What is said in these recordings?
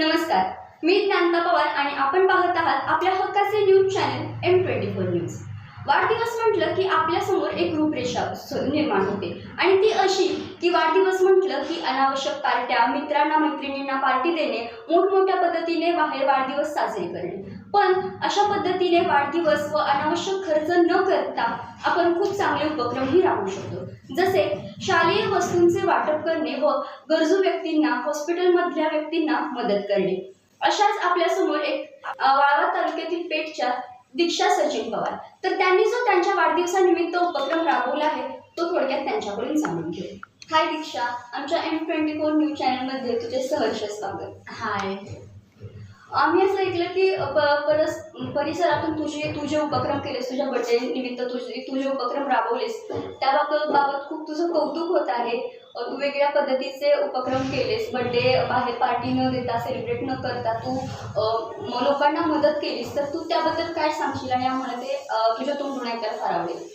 नमस्कार. मी ज्ञानता पवार आणि आपण पाहत आहात आपल्या हक्काचे news channel M twenty four news. वाढदिवस म्हटलं की आपल्यासमोर एक रूपरेषा निर्माण होते. आणि ती अशी की वाढदिवस म्हटलं की अनावश्यक पार्ट्या मित्रांना मैत्रिणींना पार्टी देणे मोठमोठ्या पद्धतीने बाहेर वाढदिवस साजरे करणे. पण अशा पद्धतीने वाढदिवस व अनावश्यक खर्च न करता आपण खूप चांगले उपक्रमही राहू शकतो. जसे शालेय वस्तूंचे वाटप करणे व गरजू व्यक्तींना हॉस्पिटलमधल्या व्यक्तींना मदत करणे. अशाच आपल्यासमोर एक वाळवा तालुक्यातील पेठच्या दीक्षा सचिन पवार. तर त्यांनी जो त्यांच्या वाढदिवसानिमित्त उपक्रम राबवला आहे तो थोडक्यात त्यांच्याकडून जाणून घेऊ. हाय दीक्षा आमच्या एम ट्वेंटी फोर न्यूज चॅनलमध्ये तुझे सहर्ष स्वागत. हाय. आम्ही असं ऐकलं की परस परिसरातून तुझे तुझे उपक्रम केलेस तुझ्या बर्थडे निमित्त तुझे तुझे उपक्रम राबवलेस. त्याबाबत बाबत खूप तुझं कौतुक होत आहे. तू वेगळ्या पद्धतीचे उपक्रम केलेस. बर्थडे बाहेर पार्टी न देता सेलिब्रेट न करता तू लोकांना मदत केलीस. तर तू त्याबद्दल काय सांगशील आणि आम्हाला ते तुझ्या तोंडून ऐकायला फार आवडेल.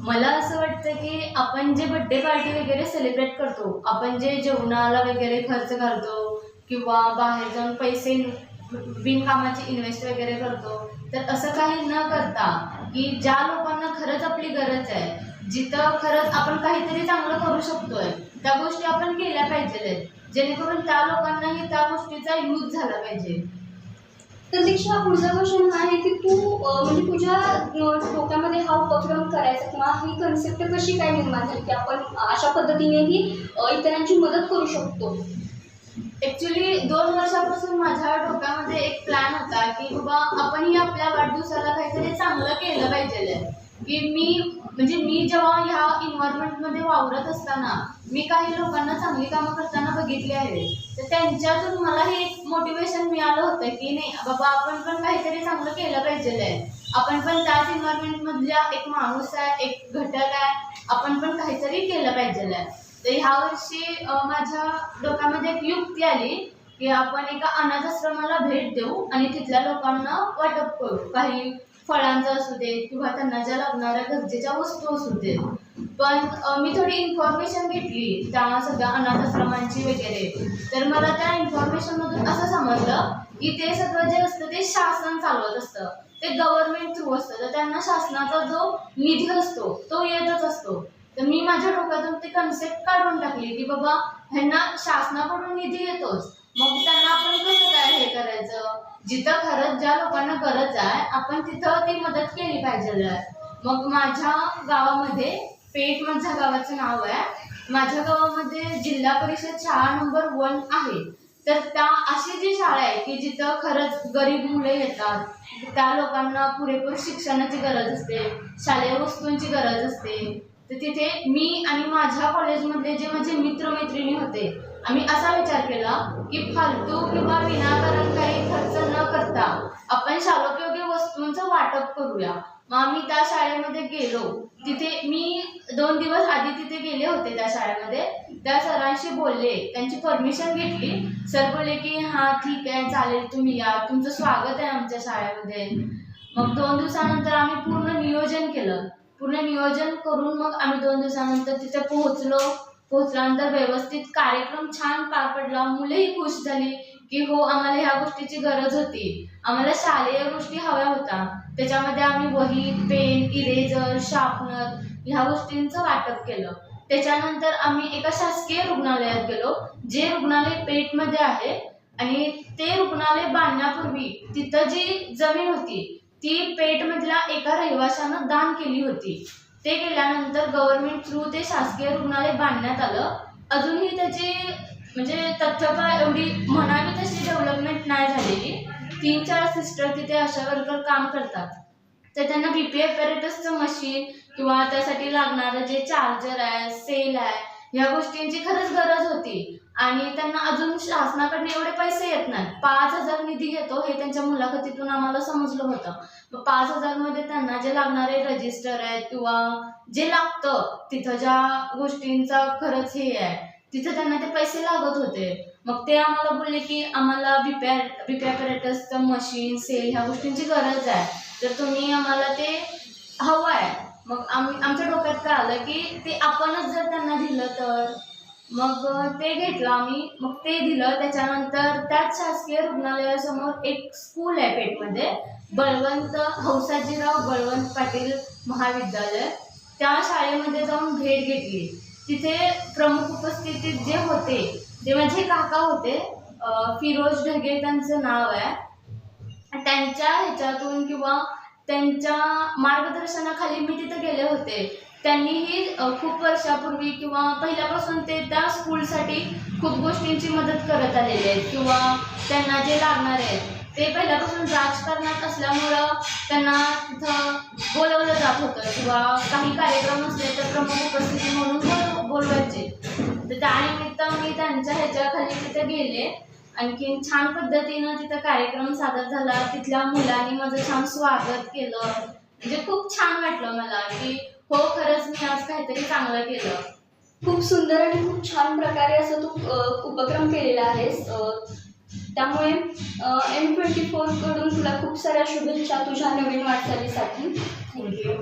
मला असं वाटतं की आपण जे बड्डे पार्टी वगैरे सेलिब्रेट करतो आपण जे जेवणाला वगैरे खर्च घालतो किंवा बाहेर जाऊन पैसे बिनकामाचे इन्व्हेस्ट वगैरे करतो. तर असं काही न करता की ज्या लोकांना खरंच आपली गरज आहे जिथं खरंच आपण काहीतरी चांगलं करू शकतोय त्या गोष्टी आपण केल्या पाहिजेत. जेणेकरून त्या लोकांनाही त्या गोष्टीचा यूज झाला पाहिजे. तर दीक्षा पुढचा क्वेश्चन हा आहे की तू म्हणजे तुझ्या डोक्यामध्ये हा उपक्रम करायचा किंवा ही कन्सेप्ट कशी काय निर्माण झाली की आपण अशा पद्धतीनेही इतरांची मदत करू शकतो? ऍक्च्युली दोन वर्षापासून माझ्या डोक्यामध्ये एक प्लॅन होता की बाबा आपणही आपल्या वाढदिवसाला काहीतरी चांगलं केलं पाहिजे. की मी म्हणजे मी जेव्हा ह्या इन्व्हायरमेंटमध्ये वावरत असताना मी काही लोकांना चांगली कामं करताना बघितली आहे. तर त्यांच्यातून मलाही एक मोटिवेशन मिळालं होतं की नाही बाबा आपण पण काहीतरी चांगलं केलं पाहिजे. आपण पण त्याच इन्व्हायरमेंटमधल्या एक माणूस आहे एक घटक आहे आपण पण काहीतरी केलं पाहिजे. तर ह्या वर्षी माझ्या डोक्यामध्ये एक युक्ती आली की आपण एका अनाथ आश्रमाला भेट देऊ आणि तिथल्या लोकांना वाटप करू. काही फळांचं असू दे किंवा त्यांना ज्या लागणाऱ्या गरजेच्या वस्तू असू दे. पण मी थोडी इन्फॉर्मेशन घेतली त्या सगळ्या अनाथ आश्रमांची वगैरे. तर मला त्या इन्फॉर्मेशनमधून असं समजलं की ते सगळं जे असतं ते शासन चालवत असतं. ते गव्हर्नमेंट थ्रू असतं. तर त्यांना शासनाचा जो निधी असतो तो येतच असतो. तर मी माझ्या डोक्यातून ते कन्सेप्ट काढून टाकली की बाबा ह्यांना शासनाकडून निधी येतोच. मग त्यांना आपण कसं काय हे करायचं? जिथं खरंच ज्या लोकांना गरज आहे आपण तिथं ती मदत केली पाहिजे मग माझ्या गावामध्ये पेठ माझ्या गावाचं नाव आहे. माझ्या गावामध्ये जिल्हा परिषद शाळा नंबर वन आहे. तर त्या अशी जी शाळा आहे की जिथं खरंच गरीब मुले येतात त्या लोकांना पुरेपूर शिक्षणाची गरज असते शालेय वस्तूंची गरज असते तर तिथे मी आणि माझ्या कॉलेजमधले जे माझे मित्रमैत्रिणी होते आम्ही असा विचार केला की फालतू किंवा विनाकारण काही खर्च न करता आपण शालोपयोगी वस्तूंचं वाटप करूया. मग आम्ही त्या शाळेमध्ये गेलो. तिथे मी दोन दिवस आधी तिथे गेले होते त्या शाळेमध्ये. त्या सरांशी बोलले त्यांची परमिशन घेतली. सर बोलले की हां ठीक आहे चालेल तुम्ही या. तुमचं स्वागत आहे आमच्या शाळेमध्ये. मग दोन दिवसानंतर आम्ही पूर्ण नियोजन केलं. पूर्ण नियोजन करून मग आम्ही दोन दिवसानंतर तिथे पोहोचलो. पोहोचल्यानंतर व्यवस्थित कार्यक्रम छान पार पडला. मुलंही खुश झाली की हो आम्हाला ह्या गोष्टीची गरज होती. आम्हाला शालेय गोष्टी हव्या होत्या. त्याच्यामध्ये आम्ही वही पेन इरेजर शार्पनर ह्या गोष्टींचं वाटप केलं. त्याच्यानंतर आम्ही एका शासकीय रुग्णालयात गेलो जे रुग्णालय पेठमध्ये आहे. आणि ते रुग्णालय बांधण्यापूर्वी तिथं जी जमीन होती ती पेठमधल्या एका रहिवाशानं दान केली होती. ते केल्यानंतर गव्हर्नमेंट थ्रू ते शासकीय रुग्णालय बांधण्यात आलं. अजूनही त्याची म्हणजे तथ्यपा एवढी म्हणावी तशी डेव्हलपमेंट नाही झालेली. तीन चार सिस्टर तिथे आशा वर्कर काम करतात. तर त्यांना बी पी एपॅरेटसचं मशीन किंवा त्यासाठी लागणारं जे चार्जर आहे सेल आहे ह्या गोष्टींची खरंच गरज होती. आणि त्यांना अजून शासनाकडनं एवढे पैसे येत नाहीत. पाच हजार निधी घेतो हे त्यांच्या मुलाखतीतून आम्हाला समजलं होतं. पाच पाच हजारमध्ये त्यांना जे लागणारे रजिस्टर आहेत किंवा जे लागतं तिथं ज्या गोष्टींचा खरंच हे आहे तिथं त्यांना ते पैसे लागत होते. मग ते आम्हाला बोलले की आम्हाला बीपॅ बीपॅपॅरेटसचं मशीन सेल ह्या गोष्टींची गरज आहे. तर तुम्ही आम्हाला ते हवं आहे मग आम्ही आमच्या डोक्यात काय आलं की ते आपणच जर त्यांना दिलं तर मग ते घेतलं आम्ही मग ते दिलं. त्याच्यानंतर त्याच शासकीय रुग्णालयासमोर एक स्कूल आहे पेठमध्ये बळवंत हौसाजीराव बळवंत पाटील महाविद्यालय. त्या शाळेमध्ये जाऊन भेट घेतली. तिथे प्रमुख उपस्थितीत जे होते ते माझे काका होते फिरोज ढगे त्यांचं नाव आहे. त्यांच्या ह्याच्यातून किंवा त्यांच्या मार्गदर्शनाखाली मी तिथे गेले होते. त्यांनीही खूप वर्षापूर्वी किंवा पहिल्यापासून ते त्या स्कूलसाठी खूप गोष्टींची मदत करत आलेले आहेत किंवा त्यांना जे लागणार आहेत ते पहिल्यापासून राजकारणात असल्यामुळं त्यांना तिथं बोलवलं जात होतं किंवा काही कार्यक्रम असले तर प्रमुख उपस्थिती म्हणून बोल बोलवायचे. तर त्यानिमित्त मी त्यांच्या ह्याच्याखाली तिथे गेले. आणखीन छान पद्धतीनं तिथं कार्यक्रम सादर झाला. तिथल्या मुलांनी माझं छान स्वागत केलं. म्हणजे खूप छान वाटलं मला की हो खरंच मी आज काहीतरी चांगलं केलं. खूप सुंदर आणि खूप छान प्रकारे असं तू उपक्रम केलेला आहेस. त्यामुळे एम ट्वेंटी फोरकडून तुला खूप साऱ्या शुभेच्छा तुझ्या नवीन वाटचालीसाठी. थँक्यू